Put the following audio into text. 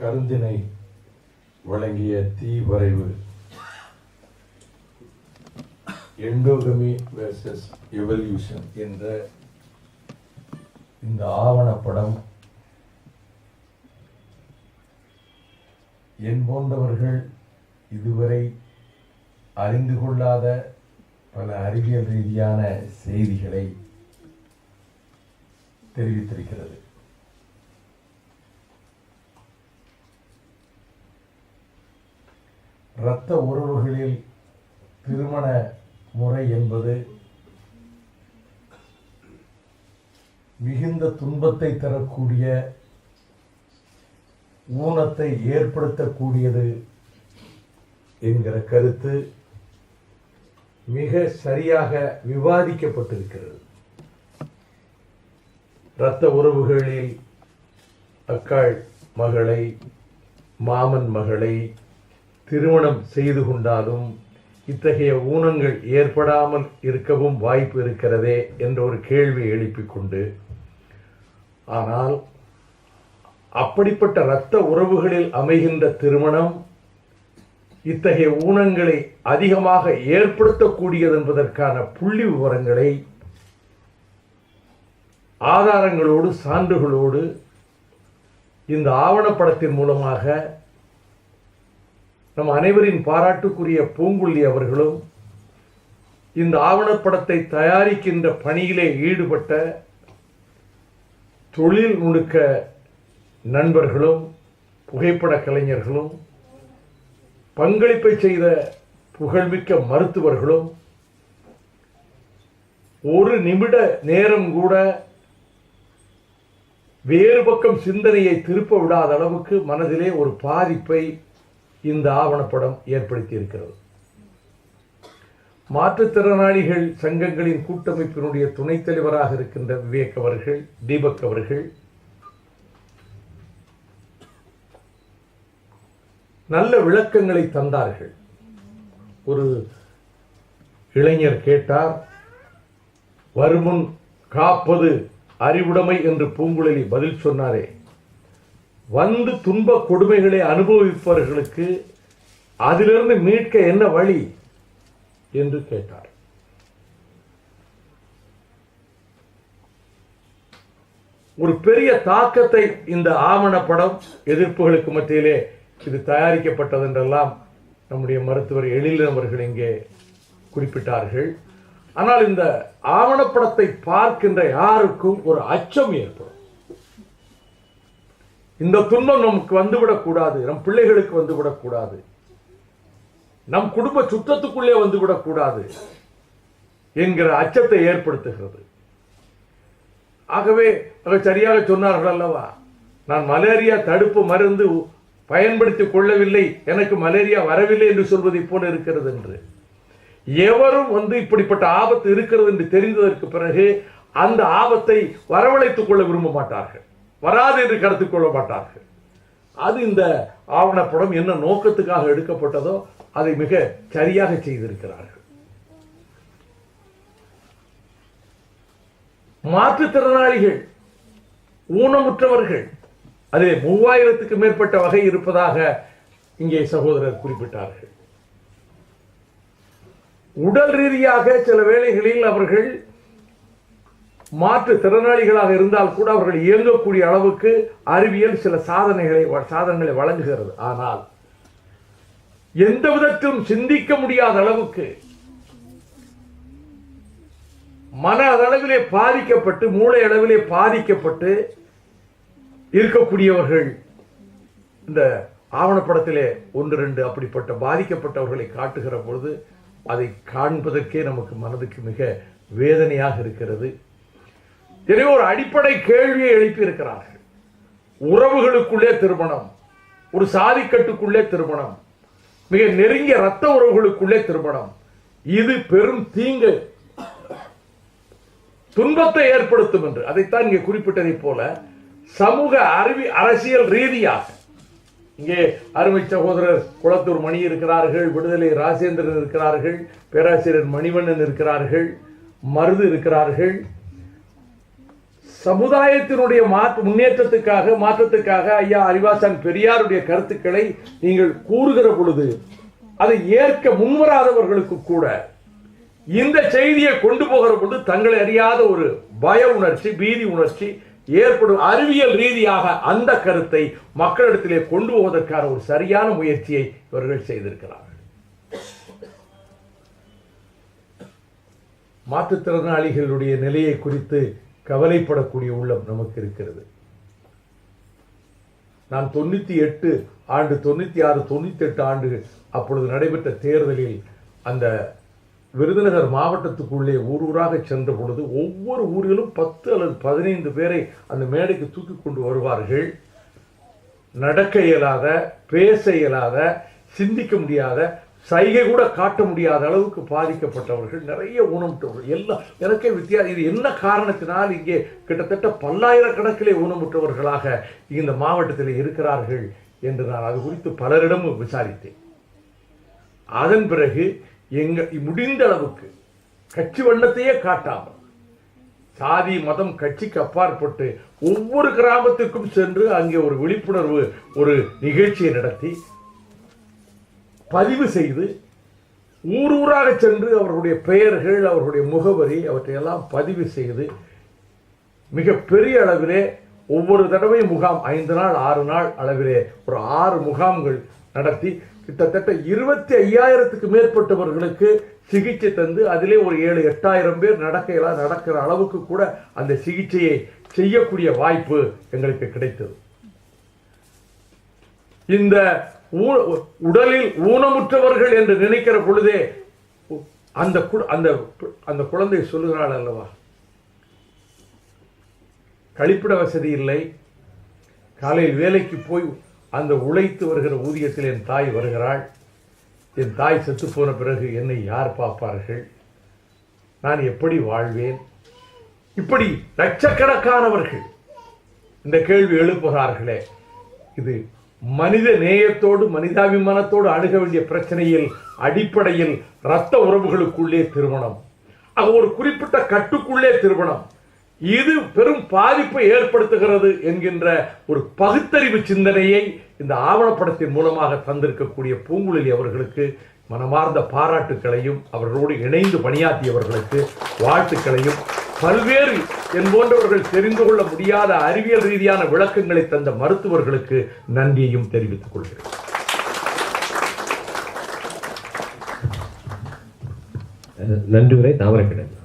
கருந்தினை வழங்கிய தீ வரைவு எண்டோகமி வேர்சஸ் எவல்யூஷன் என்ற இந்த ஆவணப்படம் என் போன்றவர்கள் இதுவரை அறிந்து கொள்ளாத பல அறிவியல் ரீதியான செய்திகளை தெரிவித்திருக்கிறது. இரத்த உறவுகளில் திருமண முறை என்பது மிகுந்த துன்பத்தை தரக்கூடிய ஊனத்தை ஏற்படுத்தக்கூடியது என்கிற கருத்து மிக சரியாக விவாதிக்கப்பட்டிருக்கிறது. இரத்த உறவுகளில் அக்காள் மகளை மாமன் மகளை திருமணம் செய்து கொண்டாலும் இத்தகைய ஊனங்கள் ஏற்படாமல் இருக்கவும் வாய்ப்பு இருக்கிறதே என்ற ஒரு கேள்வி எழுப்பிக் கொண்டு ஆனால் அப்படிப்பட்ட இரத்த உறவுகளில் அமைகின்ற திருமணம் இத்தகைய ஊனங்களை அதிகமாக ஏற்படுத்தக்கூடியது என்பதற்கான புள்ளி விவரங்களை ஆதாரங்களோடு சான்றுகளோடு இந்த ஆவணப்படத்தின் மூலமாக நம் அனைவரின் பாராட்டுக்குரிய பூங்குள்ளி அவர்களும் இந்த ஆவணப்படத்தை தயாரிக்கின்ற பணியிலே ஈடுபட்ட தொழில் நுணுக்க நண்பர்களும் புகைப்பட கலைஞர்களும் பங்களிப்பை செய்த புகழ்மிக்க மருத்துவர்களும் ஒரு நிமிட நேரம் கூட வேறு பக்கம் சிந்தனையை திருப்ப விடாத அளவுக்கு மனதிலே ஒரு பாதிப்பை இந்த ஆவணப்படம் ஏற்படுத்தி இருக்கிறது மாற்றுத்திறனாளிகள் சங்கங்களின் கூட்டமைப்பினுடைய துணைத் தலைவராக இருக்கின்ற விவேக் அவர்கள் தீபக் அவர்கள் நல்ல விளக்கங்களை தந்தார்கள். ஒரு இளைஞர் கேட்டார் வருமுன் காப்பது அறிவுடைமை என்று பூங்குழலி பதில் சொன்னாரே. வந்து துன்ப கொடுமைகளை அனுபவிப்பவர்களுக்கு அதிலிருந்து மீட்க என்ன வழி என்று கேட்டார். ஒரு பெரிய தாக்கத்தை இந்த ஆவணப்படம் எதிர்ப்புகளுக்கு மத்தியிலே இது தயாரிக்கப்பட்டது என்றெல்லாம் நம்முடைய மருத்துவர் எழிலன் அவர்கள் இங்கே குறிப்பிட்டார்கள். ஆனால் இந்த ஆவணப்படத்தை பார்க்கின்ற யாருக்கும் ஒரு அச்சம் ஏற்படும். இந்த துன்பம் நமக்கு வந்துவிடக்கூடாது நம் பிள்ளைகளுக்கு வந்துவிடக்கூடாது நம் குடும்ப சுற்றத்துக்குள்ளே வந்துவிடக்கூடாது என்கிற அச்சத்தை ஏற்படுத்துகிறது. ஆகவே அவர் சரியாக சொன்னார்கள் அல்லவா? நான் மலேரியா தடுப்பு மருந்து பயன்படுத்திக் கொள்ளவில்லை. எனக்கு மலேரியா வரவில்லை என்று சொல்வதை போல இருக்கிறது என்று. எவரும் வந்து இப்படிப்பட்ட ஆபத்து இருக்கிறது என்று தெரிந்ததற்கு பிறகு அந்த ஆபத்தை வரவழைத்துக் கொள்ள விரும்ப மாட்டார்கள். வராது என்று கருத்துக் கொள்ள மாட்டார்கள். அது இந்த ஆவணப்படம் என்ன நோக்கத்துக்காக எடுக்கப்பட்டதோ அதை மிக சரியாக செய்திருக்கிறார்கள். மாற்றுத்திறனாளிகள் ஊனமுற்றவர்கள் அதிலே மூவாயிரத்துக்கு மேற்பட்ட வகை இருப்பதாக இங்கே சகோதரர் குறிப்பிட்டார்கள். உடல் ரீதியாக சில வேளைகளில் அவர்கள் மாற்று திறனாளிகளாக இருந்தால் கூட அவர்கள் இயங்கக்கூடிய அளவுக்கு அறிவியல் சில சாதனைகளை சாதனைகளை வழங்குகிறது. ஆனால் எந்த விதத்திலும் சிந்திக்க முடியாத அளவுக்கு மன அளவிலே பாதிக்கப்பட்டு மூளை அளவிலே பாதிக்கப்பட்டு இருக்கக்கூடியவர்கள் இந்த ஆவணப்படத்திலே ஒன்று ரெண்டு அப்படிப்பட்ட பாதிக்கப்பட்டவர்களை காட்டுகிற பொழுது அதை காண்பதற்கே நமக்கு மனதுக்கு மிக வேதனையாக இருக்கிறது. எனவே ஒரு அடிப்படை கேள்வியை எழுப்பி இருக்கிறார்கள் உறவுகளுக்குள்ளே திருமணம் ஒரு சாதிக்கட்டுக்குள்ளே திருமணம் மிக நெருங்கிய ரத்த உறவுகளுக்குள்ளே திருமணம் இது பெரும் தீங்கு. துன்பத்தை ஏற்படுத்தும் என்று அதைத்தான் இங்கே குறிப்பிட்டதை போல சமூக அறிவி அரசியல் ரீதியாக இங்கே அருமை சகோதரர் குளத்தூர் மணி இருக்கிறார்கள் விடுதலை ராஜேந்திரன் இருக்கிறார்கள் பேராசிரியர் மணிவண்ணன் இருக்கிறார்கள் மருது இருக்கிறார்கள் சமுதாயத்தினுடைய மாற்று முன்னேற்றத்துக்காக மாற்றத்துக்காக ஐயா அறிவாசான் பெரியாருடைய கருத்துக்களை நீங்கள் கூறுகிற பொழுது அதை ஏற்க முன்வராதவர்களுக்கு கூட இந்த செய்தியை கொண்டு போகிற பொழுது தங்களை அறியாத ஒரு பய உணர்ச்சி பீதி உணர்ச்சி ஏற்படும் அறிவியல் ரீதியாக அந்த கருத்தை மக்களிடத்திலே கொண்டு போவதற்கான ஒரு சரியான முயற்சியை இவர்கள் செய்திருக்கிறார்கள். மாற்றுத்திறனாளிகளுடைய நிலையை குறித்து கவலைப்படக்கூடிய உள்ளம் நமக்கு இருக்கிறது. நான் தொண்ணூத்தி எட்டு ஆண்டு தொண்ணூத்தி ஆறு தொண்ணூத்தி எட்டு ஆண்டு அப்பொழுது நடைபெற்ற தேர்தலில் அந்த விருதுநகர் மாவட்டத்துக்குள்ளே ஊர் ஊராக சென்ற பொழுது ஒவ்வொரு ஊரிலும் பத்து அல்லது பதினைந்து பேரை அந்த மேடைக்கு தூக்கி கொண்டு வருவார்கள். நடக்க இயலாத பேச இயலாத சிந்திக்க முடியாத சைகை கூட காட்ட முடியாத அளவுக்கு பாதிக்கப்பட்டவர்கள் நிறைய ஊனமுற்றவர்கள். எல்லாம் எனக்கே வித்தியாசம் இது என்ன காரணத்தினால் இங்கே கிட்டத்தட்ட பல்லாயிரக்கணக்கிலே ஊனமுற்றவர்களாக இந்த மாவட்டத்தில் இருக்கிறார்கள் என்று நான் அது குறித்து பலரிடமும் விசாரித்தேன். அதன் பிறகு எங்க முடிந்த அளவுக்கு கட்சி வண்ணத்தையே காட்டாமல் சாதி மதம் கட்சிக்கு அப்பாற்பட்டு ஒவ்வொரு கிராமத்துக்கும் சென்று அங்கே ஒரு விழிப்புணர்வு ஒரு நிகழ்ச்சியை நடத்தி பதிவு செய்து ஊர் ஊராக சென்று அவர்களுடைய பெயர்கள் அவர்களுடைய முகவரி அவற்றையெல்லாம் பதிவு செய்து மிக பெரிய அளவிலே ஒவ்வொரு தடவையும் முகாம் ஐந்து நாள் ஆறு நாள் அளவிலே ஒரு ஆறு முகாம்கள் நடத்தி கிட்டத்தட்ட இருபத்தி ஐயாயிரத்துக்கு மேற்பட்டவர்களுக்கு சிகிச்சை தந்து அதிலே ஒரு ஏழு எட்டாயிரம் பேர் நடக்கையெல்லாம் நடக்கிற அளவுக்கு கூட அந்த சிகிச்சையை செய்யக்கூடிய வாய்ப்பு எங்களுக்கு கிடைத்தது. இந்த ஊ- உடலில் ஊனமுற்றவர்கள் என்று நினைக்கிற பொழுதே அந்த கு- அந்த அந்த குழந்தை சொல்லுகிறாள் அல்லவா? கழிப்பிட வசதி இல்லை. காலையில் வேலைக்கு போய் அந்த உழைத்து வருகிற ஊதியத்தில் என் தாய் வருகிறாள். என் தாய் செத்து போன பிறகு என்னை யார் பார்ப்பார்கள்? நான் எப்படி வாழ்வேன்? இப்படி லட்சக்கணக்கானவர்கள் இந்த கேள்வி எழுப்புகிறார்களே. இது மனித நேயத்தோடு மனிதாபிமானத்தோடு அணுக வேண்டிய பிரச்சனையில் அடிப்படையில் இரத்த உறவுகளுக்குள்ளே திருமணம். அது ஒரு குறிப்பிட்ட கட்டுக்குள்ளே திருமணம். இது பெரும் பாதிப்பை ஏற்படுத்துகிறது என்கின்ற ஒரு பகுத்தறிவு சிந்தனையை இந்த ஆவணப்படத்தின் மூலமாக தந்திருக்கக்கூடிய பூங்குழலி அவர்களுக்கு மனமார்ந்த பாராட்டுக்களையும் அவர்களோடு இணைந்து பணியாற்றியவர்களுக்கு வாழ்த்துக்களையும் பல்வேறு என் போன்றவர்கள் தெரிந்து கொள்ள முடியாத அறிவியல் ரீதியான விளக்கங்களை தந்த மருத்துவர்களுக்கு நன்றியையும் தெரிவித்துக் கொள்கிறேன். நன்றி உரை தாமரக்கிழங்கு